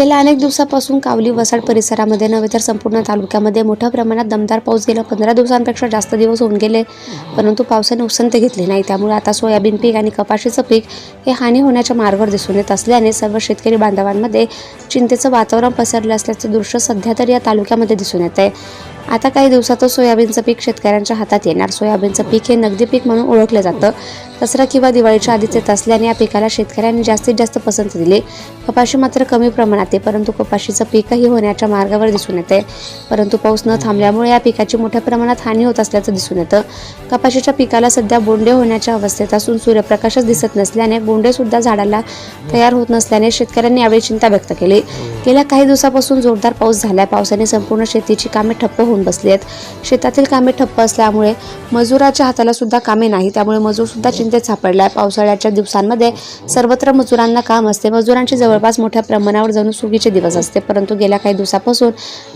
गेल्या अनेक दिवसापासून कावली वसाड परिसरामध्ये नव्हे तर संपूर्ण तालुक्यामध्ये मोठ्या प्रमाणात दमदार पाऊस गेला. पंधरा दिवसांपेक्षा जास्त दिवस होऊन गेले परंतु पावसाने उसंत घेतली नाही. त्यामुळे आता सोयाबीन पीक आणि कपाशीचं पीक हे हानी होण्याच्या मार्गावर दिसून येत असल्याने सर्व शेतकरी बांधवांमध्ये चिंतेचं वातावरण पसरलं असल्याचं दृश्य सध्या तरी या तालुक्यामध्ये दिसून येत आहे. आता काही दिवसातच सोयाबीनचं पीक शेतकऱ्यांच्या हातात येणार. सोयाबीनचं पीक हे नगदी पीक म्हणून ओळखलं जातं. दसरा किंवा दिवाळीच्या आधीच येत असल्याने या पिकाला शेतकऱ्यांनी जास्तीत जास्त पसंत दिली. कपाशी मात्र कमी प्रमाणात आहे परंतु कपाशीचं पीकही होण्याच्या मार्गावर दिसून येते. परंतु पाऊस न थांबल्यामुळे या पिकाची मोठ्या प्रमाणात हानी होत असल्याचं दिसून येतं. कपाशीच्या पिकाला सध्या बोंडे होण्याच्या अवस्थेत असून सूर्यप्रकाशच दिसत नसल्याने बोंडे सुद्धा झाडाला तयार होत नसल्याने शेतकऱ्यांनी यावेळी चिंता व्यक्त केली. गेल्या काही दिवसापासून जोरदार पाऊस झाला पावसाने संपूर्ण शेतीची कामे ठप्प होऊन बसले आहेत शेतातील कामे ठप्प असल्यामुळे मजुराच्या हाताला सुद्धा कामे नाही त्यामुळे मजूर सुद्धा चिंतेत सापडलाय. पावसाळ्याच्या दिवसांमध्ये सर्वत्र मजुरांना काम असते. मजुरांची जवळपास मोठ्या प्रमाणावर जणू सुगीचे दिवस असते. परंतु गेल्या काही दिवसापासून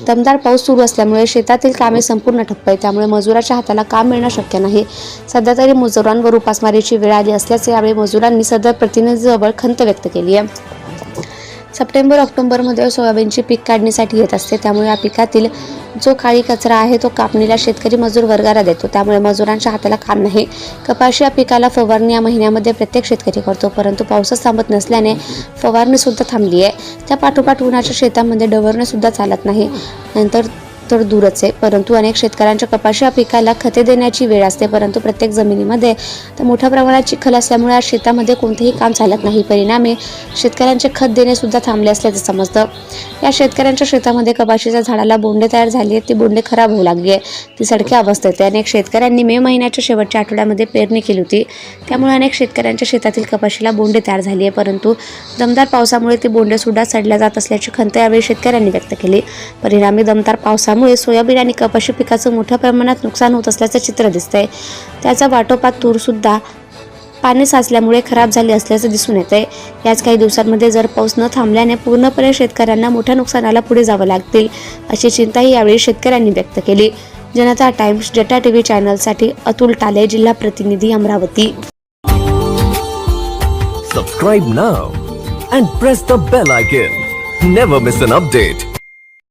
दमदार पाऊस सुरू असल्यामुळे शेतातील कामे संपूर्ण ठप्प आहे त्यामुळे मजुराच्या हाताला काम मिळणं शक्य नाही. सध्या तरी मजुरांवर उपासमारीची वेळ आली असल्याचे यावेळी मजुरांनी सदर प्रतिनिधीजवळ खंत व्यक्त केली आहे. सप्टेंबर ऑक्टोबरमध्ये सोयाबीनची पीक काढणीसाठी येत असते. त्यामुळे या पिकातील जो काळी कचरा आहे तो कापणीला शेतकरी मजूर वर्गाला देतो. त्यामुळे मजुरांच्या हाताला काम नाही. कपाशी या पिकाला फवारणी या महिन्यामध्ये प्रत्येक शेतकरी करतो. परंतु पाऊसच थांबत नसल्याने फवारणीसुद्धा थांबली आहे. त्या पाठोपाठ उन्हाच्या शेतामध्ये डवरणेसुद्धा चालत नाही. नंतर तर दूरच आहे. परंतु अनेक शेतकऱ्यांच्या कपाशी या पिकाला खते देण्याची वेळ असते परंतु प्रत्येक जमिनीमध्ये तर मोठ्या प्रमाणात चिखल असल्यामुळे आज शेतामध्ये कोणतेही काम चालत नाही. परिणामी शेतकऱ्यांचे खत देणे सुद्धा थांबले असल्याचं समजतं. या शेतकऱ्यांच्या शेतामध्ये कपाशीच्या झाडाला बोंडे तयार झाली आहेत ती बोंडे खराब होऊ लागली आहे ती सडक्या अवस्थेत आहे. अनेक शेतकऱ्यांनी मे महिन्याच्या शेवटच्या आठवड्यामध्ये पेरणी केली होती. त्यामुळे अनेक शेतकऱ्यांच्या शेतातील कपाशीला बोंडे तयार झाली आहे परंतु दमदार पावसामुळे ती बोंडे सुद्धा सडल्या जात असल्याची खंत यावेळी शेतकऱ्यांनी व्यक्त केली. परिणामी दमदार पावसामुळे सोयाबीन आणि कपाशी पिकाचं मोठ्या प्रमाणात नुकसान होत असल्याचं चित्र दिसतंय. त्याचा वाटोपात तूरसुद्धा पाणी साचल्यामुळे खराब झाले असल्याचं दिसून येत आहे याच काही दिवसांमध्ये जर पाऊस न थांबल्याने पूर्णपणे शेतकऱ्यांना मोठ्या नुकसानाला पुढे जावं लागतील अशी चिंताही यावेळी शेतकऱ्यांनी व्यक्त केली. जनता टाइम्स जटा टीव्ही चॅनलसाठी अतुल टाले जिल्हा प्रतिनिधी Amravati. Subscribe now and press the bell icon never miss an update